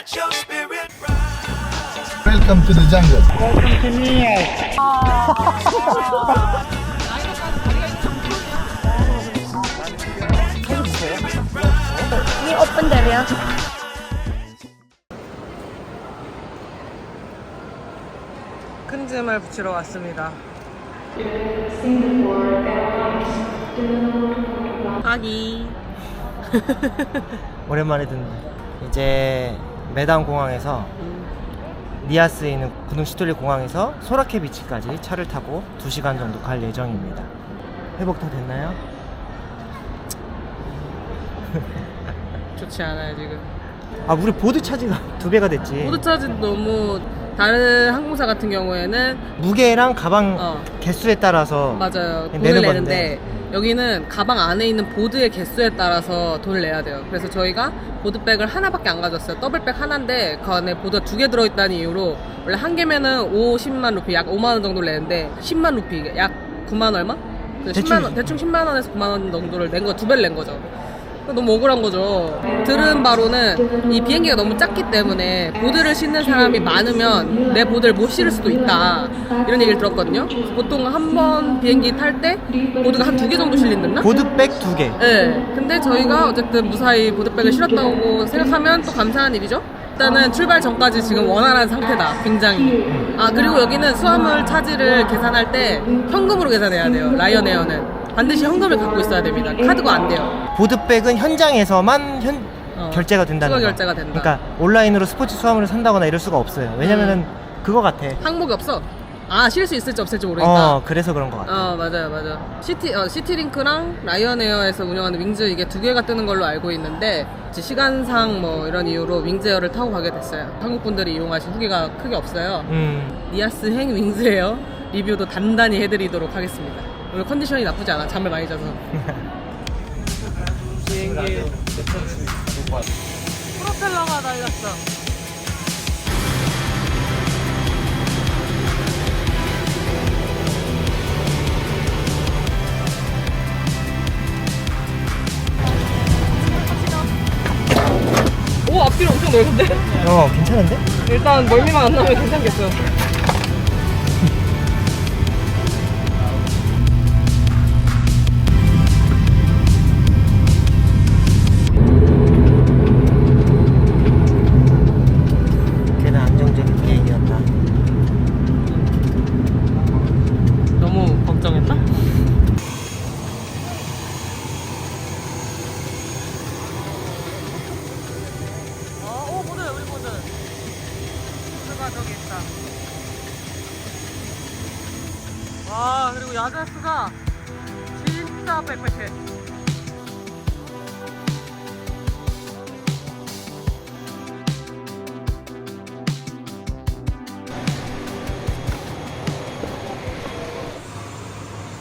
Let your spirit rise. Welcome to the jungle. Ini open dari ya. 큰 짐을 붙이러 왔습니다. 아기. 오랜만에 듣는 이제 메단 공항에서 니아스에 있는 구동 시톨리 공항에서 소라케 비치까지 차를 타고 2시간 정도 갈 예정입니다. 회복 다 됐나요? 좋지 않아요 지금. 아 우리 보드 차지가 두 배가 됐지. 모드 차지 너무 다른 항공사 같은 경우에는 무게랑 가방 어. 개수에 따라서 맞아요 돈을 내는 내는데 건데. 여기는 가방 안에 있는 보드의 개수에 따라서 돈을 내야 돼요. 그래서 저희가 보드백을 하나밖에 안 가졌어요. 더블백 하나인데 그 안에 보드가 두 개 들어있다는 이유로 원래 한 개면은 50만 루피 약 5만 원 정도 내는데 10만 루피 약 9만 얼마? 그 대충 10만 원, 대충 10만 원에서 9만 원 정도를 낸 거 두 배를 낸 거죠. 너무 억울한 거죠. 들은 바로는 이 비행기가 너무 작기 때문에 보드를 싣는 사람이 많으면 내 보드를 못 실을 수도 있다. 이런 얘기를 들었거든요. 보통 한 번 비행기 탈 때 보드가 한 두 개 정도 실린댔나? 보드백 두 개. 네. 근데 저희가 어쨌든 무사히 보드백을 실었다고 생각하면 또 감사한 일이죠. 일단은 출발 전까지 지금 원활한 상태다. 굉장히. 아 그리고 여기는 수화물 차지를 계산할 때 현금으로 계산해야 돼요. 라이언에어는 반드시 현금을 갖고 있어야 됩니다. 카드가 안 돼요. 보드백은 현장에서만 현 어. 결제가 된다는 추가 거. 결제가 된다. 그러니까 온라인으로 스포츠 수화물을 산다거나 이럴 수가 없어요. 왜냐면은 그거 같아. 항목이 없어. 아, 실수 있을지 없을지 모르니까. 어, 그래서 그런 것 같아. 어, 맞아요, 맞아요. 시티, 어, 시티링크랑 라이언에어에서 운영하는 윙즈 이게 두 개가 뜨는 걸로 알고 있는데, 이제 시간상 뭐 이런 이유로 윙즈에어를 타고 가게 됐어요. 한국 분들이 이용하신 후기가 크게 없어요. 음. 니아스 행 윙즈에어 리뷰도 단단히 해드리도록 하겠습니다. 오늘 컨디션이 나쁘지 않아. 잠을 많이 자서. 비행기. 프로펠러가 달렸어. 오 앞뒤로 엄청 넓은데? 어, 괜찮은데? 일단 멀미만 안 나면 괜찮겠어.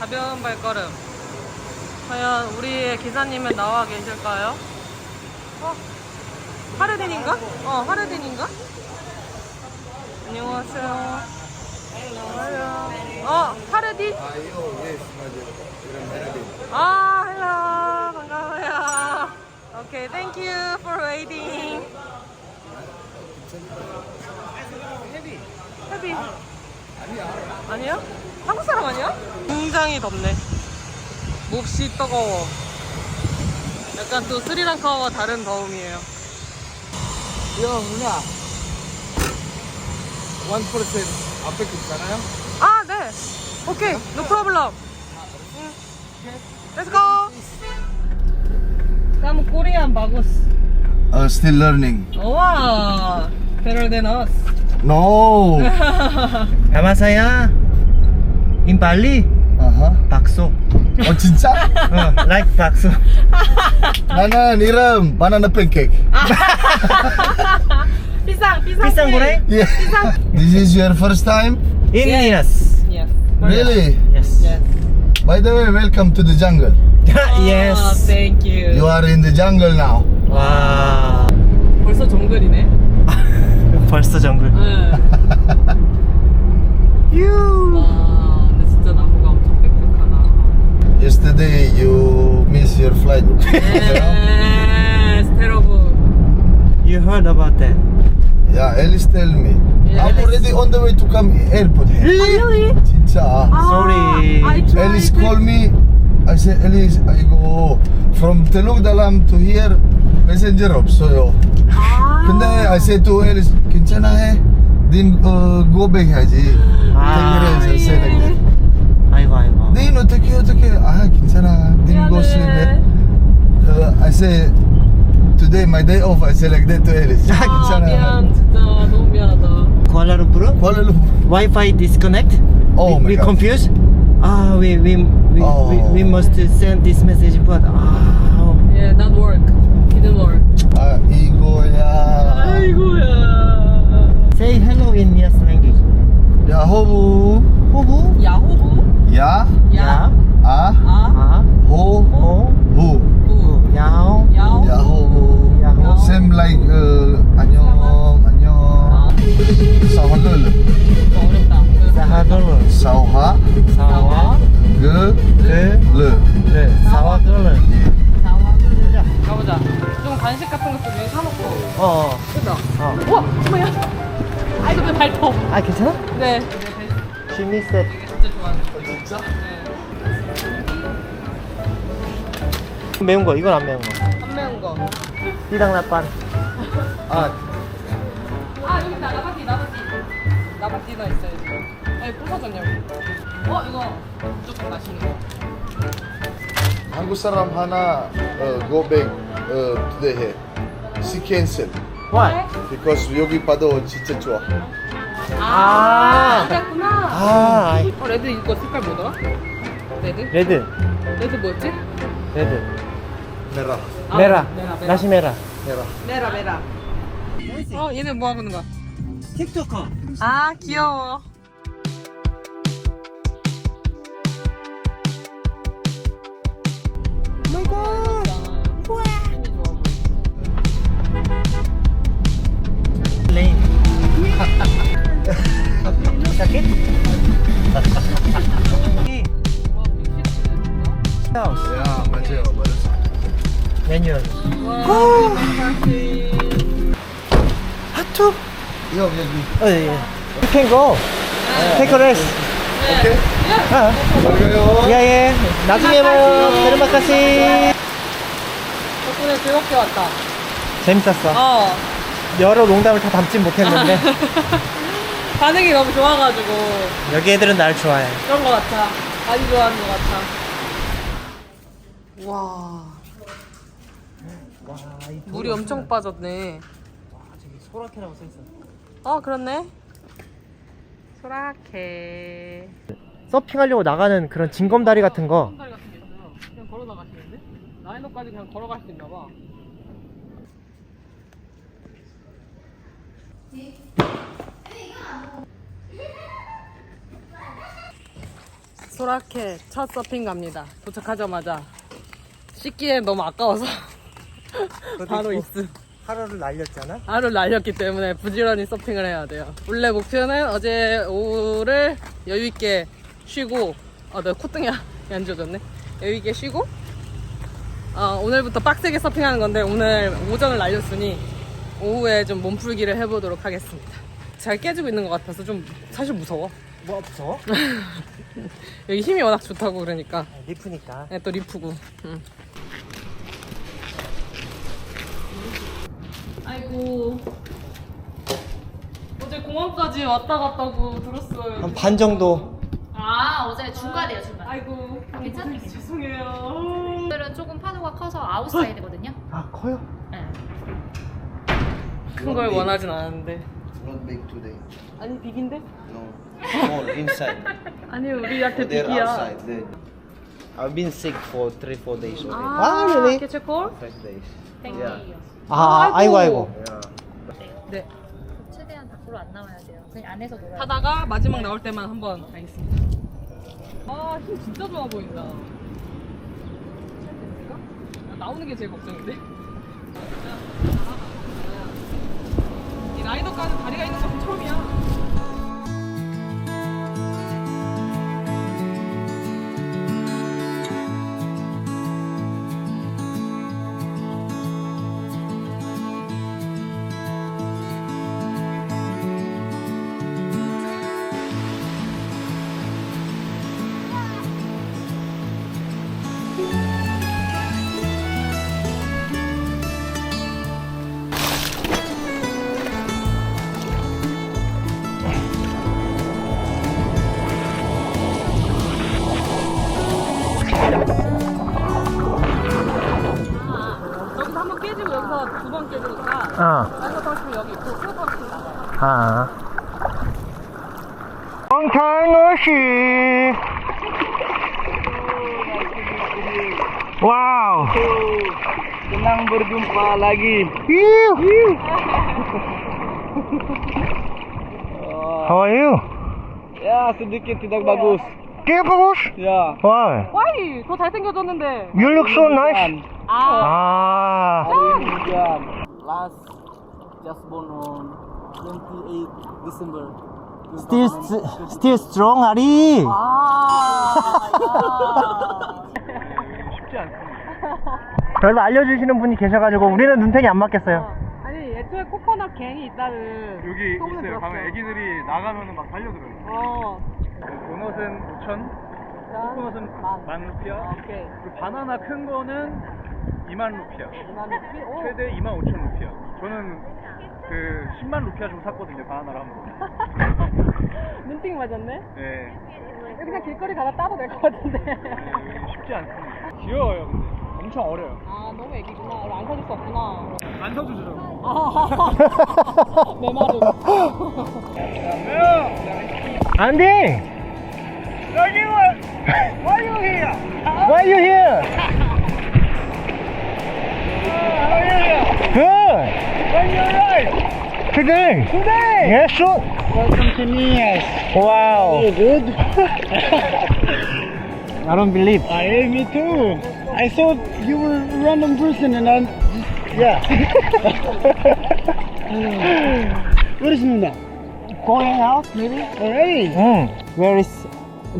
가벼운 발걸음. 과연 우리의 기사님은 나와 계실까요? 어? 하르딘인가? 어, 하르딘인가? 안녕하세요. 헬로. 어, 하르딘? 아, 헬로. 반가워요. 오케이, thank you waiting. 헤비. 아니야? 한국 사람 아니야? 굉장히 덥네. 몹시 뜨거워. 약간 또 스리랑카와 다른 더움이에요. 형, 누나. 1% 앞에 있잖아요? 아, 네. 오케이. No problem. 응. Let's go. Kamu Korean bagus. Uh, still learning. Wow. Better than us. No. 야마사야 in Bali uh-huh. 박소 Oh, 진짜? 어, like 박소 나는 이름 바나나 팬케이크. 비상, 비상. 비싼 거래? Yeah. This is your first time? in Yes. Yes Yes. Really? yes Yes. By the way, welcome to the jungle. Ah, yes thank you. You are in the jungle now. 와 벌써 정글이네. 벌써 정글 응. 유 와, 근데 진짜 나무가 엄청 빽빽하다. Yesterday you miss your flight. Yes, terrible. You heard about that Yeah, Alice tell me. Yeah, I'm Alice. already on the way to come airport. really? 진짜. Sorry. I tried Alice to- call me. I say Alice, I go from Teluk Dalam to here. Messenger 없어요. 아. 근데 I say to Alice, 괜찮아 해. Then uh, go back 해야지. 아, take it as I say like that. 아이고 아이고. Then 어떻게 어떻게 아 괜찮아. Then go sleep. 해. Uh, I say today my day off. I say like that to Alice. 아, 아, 괜찮아. 미안 진짜 너무 미안하다. 쿠알라룸푸르? 쿠알라룸푸르. Wi-Fi disconnect? Oh we, my we God. confused? Ah, we we we, Oh. we we must send this message, but ah, Yeah, not work. Didn't work. 아 이 간식 같은 것도 미리 사놓고. 어. 어. 그죠? 어. 우와, 뭐야? 아이고, 내 발톱. 아 괜찮아? 네. Missed it. 진짜 좋아하는 진짜? 매운 거 이건 안 매운 거. 안 매운 거. 띠당 나빤. 아 아, 여기 있다. 나바티, 나바티. 나바티나 있어요, 지금. 아니, 부서졌냐고. 어, 이거 무조건 맛있는 거. 한국 사람 하나 uh, go back uh, today 해. She cancel. why? Because 여기 봐도 진짜 좋아. 아. 그랬구나. 아 아이. 어, 레드 이거 색깔 뭐더라? 레드? 레드. 레드 뭐였지? 레드. 메라. 아, 메라. 메라, 메라. 나시 메라. 메라. 메라, 메라. 어, 얘네 뭐 하고 있는 거야? 틱토커. 아, 귀여워. You can go. Take a rest. 오케이. 아, 잘가요. 예, 예. 나중에 봐요. 베르마카시. 덕분에 즐겁게 왔다. 재밌었어. 어. 여러 농담을 다 담진 못했는데 반응이 너무 좋아가지고 여기 애들은 날 좋아해. 그런 거 같아. 많이 좋아하는 거 같아. 와, 물이 엄청 빠졌네. 소라케라고 써 있어. 어, 그렇네. 소라케. 서핑하려고 나가는 그런 징검다리 같은 거. 다리 같은 게 있어요. 그냥 걸어 나가시는데? 라이너까지 그냥 걸어갈 수 있나 봐. 소라케 첫 서핑 갑니다. 도착하자마자 씻기엔 너무 아까워서 바로. 있음. 하루를 날렸잖아. 하루 날렸기 때문에 부지런히 서핑을 해야 돼요. 원래 목표는 어제 오후를 여유 있게 쉬고, 아, 나 콧등이 안 좋아졌네. 여유 있게 쉬고, 어, 오늘부터 빡세게 서핑하는 건데 오늘 오전을 날렸으니 오후에 좀 몸풀기를 해보도록 하겠습니다. 잘 깨지고 있는 것 같아서 좀 사실 무서워. 뭐 무서워? 여기 힘이 워낙 좋다고 그러니까. 리프니까. 네, 또 리프고. 응. 아이고. 어제 공항까지 왔다 갔다고 들었어요. 한 반 정도. 아 어제 중간이에요 중간 아이고. 괜찮아요. 죄송해요. 오늘은 조금 파도가 커서 아웃사이드거든요 아 커요? 네. 큰 걸 원하진 않았는데. Not big today. 아니, 빅인데? No. Small inside. 아니, 우리한테 They're 빅이야. outside. They. I've been sick for three, four days already. 아, really? 개체콜? Five days. 땡기요 아 아이고 아이고. Yeah. 네. 최대한 밖으로 안 나와야 돼요 그냥 안에서 놀아요 하다가 마지막 나올 때만 한번 가겠습니다. 아, 힘 진짜 좋아 보인다. 아, 나오는 게 제일 걱정인데? 이 라이더까지 다리가 있는 것은 처음이야. 있으면 아. 엉탕어시. 와우. Senang berjumpa lagi. How are you? Ya sedikit tidak bagus. Tidak bagus. Ya. Why? 와이 더 잘생겨졌는데 You look so nice. 아 아. Hujan. Last just born on 28 December. Still still strong, 아리. 그래도 알려주시는 분이 계셔가지고 우리는 눈탱이 안 맞겠어요. 아니 애초에 코코넛 갱이 있다는 여기 소문을 있어요. 들었어. 가면 애기들이 나가면은 막 달려들어요. 어 도넛은 5천, 코코넛은 만. 만 루피아, 오케이 그리고 바나나 큰 거는 2만 루피아, 2만 루피 오 최대 2만 5천 루피아. 저는 그 10만 루피아 주고 샀거든요. 바나나를 한 번. 눈팅 맞았네 네, 그냥 길거리 가다 따도 될 것 같은데 네, 쉽지 않습니다. 귀여워요, 근데 엄청 어려요. 아 너무 애기구나 안 사줄 수 없구나 안 사주죠. 내 말은 안 돼. 여기 와, why you here? Why you here? Today. Today. Yes, sure. Welcome to Nias. Wow. You good? I don't believe. I me too. I thought you were a random person and I'm yeah. Where is Nuna? Going out, maybe. Already. Mm. Where is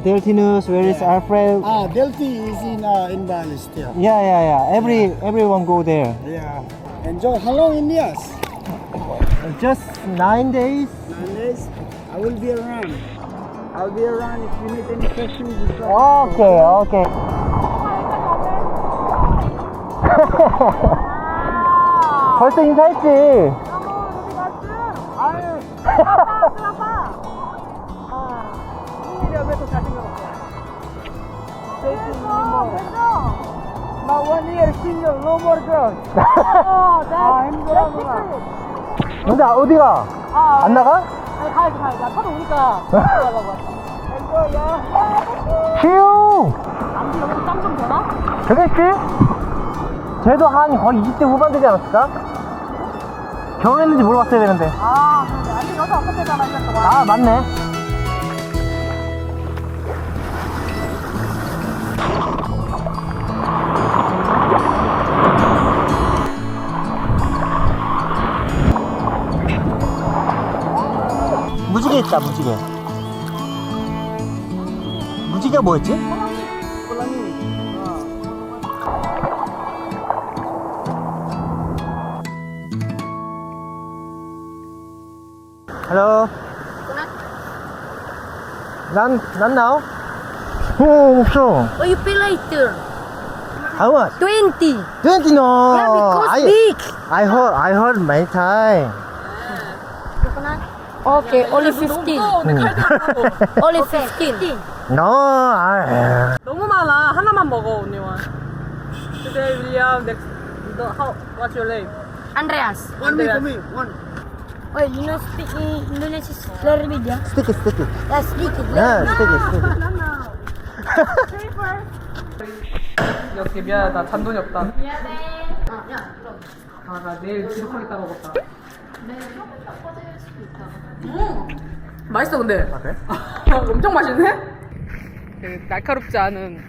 Deltinus? Where is Alfred? Ah, Delphi is in uh, in Bali still. Yeah, yeah, yeah. Every everyone go there. Yeah. Enjoy. Hello, long in Nias? Just nine days. Nine days. I will be around. I'll be around if you need any questions. Okay, okay. 벌써 인사했지. Now one year single, no more girls. 아, 힘들어하구나. 근데 어디가? 안 나가? 아니 가야지 가야지 나 타도 오니까 가려고 휴! 남들 여기서 짬좀 되나? 되겠지? 쟤도 한 거의 20대 후반 되지 않았을까? 결혼했는지 물어봤어야 되는데. 아 근데 아직 여자 없었대잖아 이랬어 아, 맞네. 있다, 무지개. 무지개가 뭐였지? Hello. 난, 난 now? 어, 없어. Oh, you pay later. How much? 20. 20 no. Yeah, because I, big. I heard, I heard many time. Okay, only 15. only 15. No, I, 너무 많아 하나만 먹어 언니와 Today William next the, how, what's your name? Andreas. One me for me. One. Oh, you know speak in Indonesian very big, yeah? sticky, sticky. Yeah, speak it. Yeah, sticky, sticky. 이렇게 미안하다 잔돈이 없다 미안해 아나 내일 기록하겠다고 먹었다 음 맛있어 근데. 아, 그래? 엄청 맛있네? 그 날카롭지 않은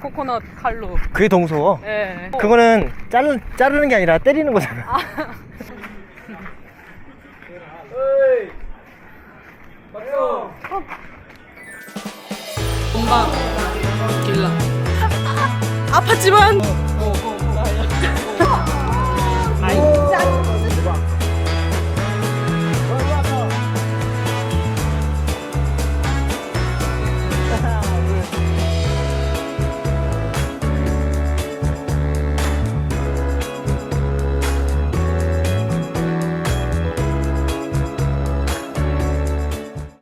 코코넛 칼로. 그게 더 무서워. 예 그거는 자르, 자르는 게 아니라 때리는 거잖아. 엄마 길라. 아팠지만